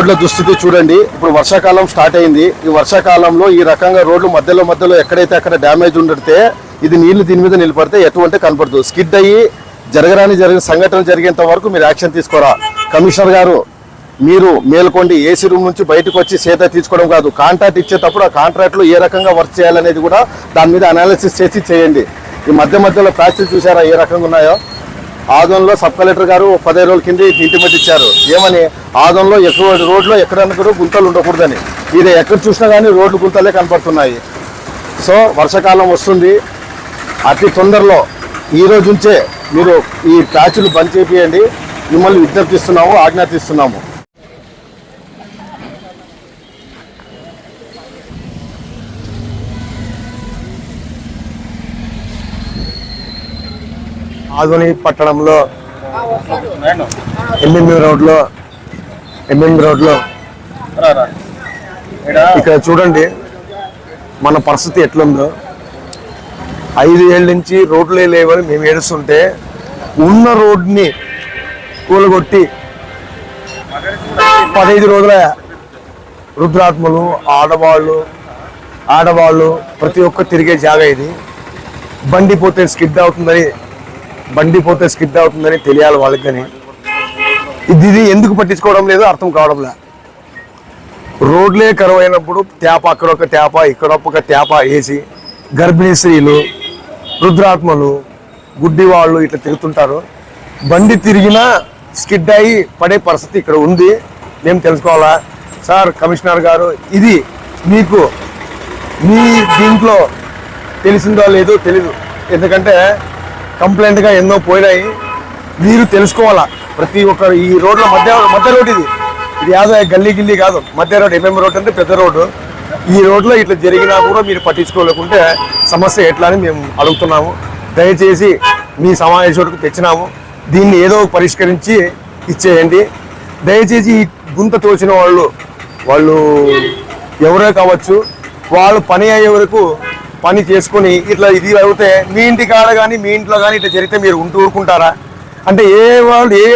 రోడ్ల దుస్థితి చూడండి. ఇప్పుడు వర్షాకాలం స్టార్ట్ అయింది. ఈ వర్షాకాలంలో ఈ రకంగా రోడ్లు మధ్యలో మధ్యలో ఎక్కడైతే అక్కడ డ్యామేజ్ ఉండితే ఇది నీళ్ళు దీని మీద నిలబడితే ఎటువంటి కనపడదు స్కిడ్ అయ్యి జరగరాని జరిగిన సంఘటన జరిగేంత వరకు మీరు యాక్షన్ తీసుకోరా? కమిషనర్ గారు మీరు మేల్కొండి. ఏసీ రూమ్ నుంచి బయటకు వచ్చి సేత తీసుకోవడం కాదు. కాంట్రాక్ట్ ఇచ్చేటప్పుడు ఆ కాంట్రాక్ట్లో ఏ రకంగా వర్క్ చేయాలనేది కూడా దాని మీద అనాలిసిస్ చేసి చేయండి. ఈ మధ్య మధ్యలో ప్లాస్టిక్ చూసారా? ఏ రకంగా ఉన్నాయో? ఆదంలో సబ్ కలెక్టర్ గారు ఒక పదిహేను రోజుల కింద ఇంటిమేట్ ఇచ్చారు. ఏమని? ఆదంలో ఎక్కువ రోడ్లో ఎక్కడన్నా గుంతలు ఉండకూడదని. ఇది ఎక్కడ చూసినా కానీ రోడ్లు గుంతలే కనపడుతున్నాయి సో వర్షాకాలం వస్తుంది. అతి తొందరలో ఈ రోజు నుంచే మీరు ఈ ప్యాచ్లు బంద్ చేపియండి. మిమ్మల్ని విజ్ఞప్తిస్తున్నాము ఆజ్ఞాపిస్తున్నాము. ఆధుని పట్టణంలో ఎంఎంబి రోడ్లో ఎంఎంబి రోడ్లో. ఇక్కడ చూడండి మన పరిస్థితి ఎట్లుందో. ఐదు ఏళ్ళ నుంచి రోడ్లే లేవని మేము ఏడుస్తుంటే ఉన్న రోడ్ని కూలగొట్టి పదహైదు రోజుల రుద్రాత్మలు ఆడవాళ్ళు ఆడవాళ్ళు ప్రతి ఒక్క తిరిగే జాగా ఇది. బండి పోతే స్కిడ్ అవుతుందని బండి పోతే స్కిడ్ అవుతుందని తెలియాలి వాళ్ళకి కానీ ఇది ఇది ఎందుకు పట్టించుకోవడం లేదు అర్థం కావడం లే రోడ్లే కరువు అయినప్పుడు తేప అక్కడ ఒక తేప ఇక్కడ ఒక తేప వేసి గర్భిణీ స్త్రీలు రుద్రాత్మలు గుడ్డి వాళ్ళు ఇట్లా తిరుగుతుంటారు. బండి తిరిగినా స్కిడ్ అయ్యి పడే పరిస్థితి ఇక్కడ ఉంది. మేము తెలుసుకోవాలా? సార్ కమిషనర్ గారు ఇది మీకు మీ దీంట్లో తెలిసిందో లేదో తెలీదు. ఎందుకంటే కంప్లైంట్గా ఎన్నో పోయినాయి. మీరు తెలుసుకోవాలా? ప్రతి ఒక్కరు ఈ రోడ్లో మధ్య మధ్య రోడ్ ఇది. ఇది యాదో గల్లీ గిల్లీ కాదు. మధ్య రోడ్ ఎంఎం రోడ్ అంటే పెద్ద రోడ్డు. ఈ రోడ్లో ఇట్లా జరిగినా కూడా మీరు పట్టించుకోలేకుంటే సమస్య ఎట్లా అని మేము అడుగుతున్నాము. దయచేసి మీ సమావేశంకు తెచ్చినాము. దీన్ని ఏదో పరిష్కరించి ఇచ్చేయండి. దయచేసి ఈ గుంత తోచిన వాళ్ళు వాళ్ళు ఎవరే కావచ్చు వాళ్ళు పని అయ్యే వరకు పని చేసుకొని ఇట్లా ఇది అవుతే మీ ఇంటి కాడ కానీ మీ ఇంట్లో కానీ ఇట్లా జరిగితే మీరు ఉంటూ ఊరుకుంటారా? అంటే ఏ వాళ్ళు ఏ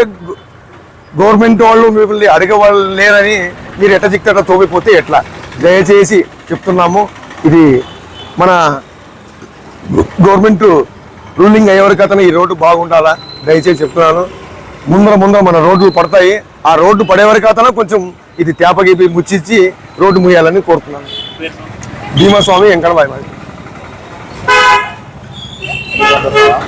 గవర్నమెంట్ వాళ్ళు మిమ్మల్ని అడిగే వాళ్ళు లేరని మీరు ఎట్ట చిక్తట తోమిపోతే ఎట్లా? దయచేసి చెప్తున్నాము ఇది మన గవర్నమెంట్ రూలింగ్ అయ్యేవరకు అతను ఈ రోడ్డు బాగుండాలా? దయచేసి చెప్తున్నాను. ముందర ముందర మన రోడ్లు పడతాయి. ఆ రోడ్డు పడే వరకు అతను కొంచెం ఇది తేపగీపి ముచ్చిచ్చి రోడ్డు ముయ్యాలని కోరుతున్నాను. Bheemaswamy Venkatabai come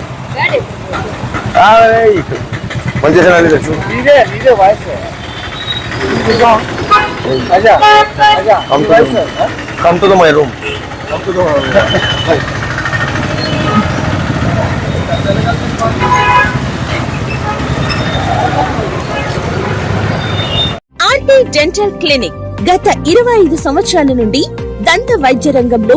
RT dental clinic గత ఇరవై ఐదు సంవత్సరాల నుండి దంత వైద్య రంగంలో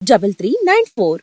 double three nine four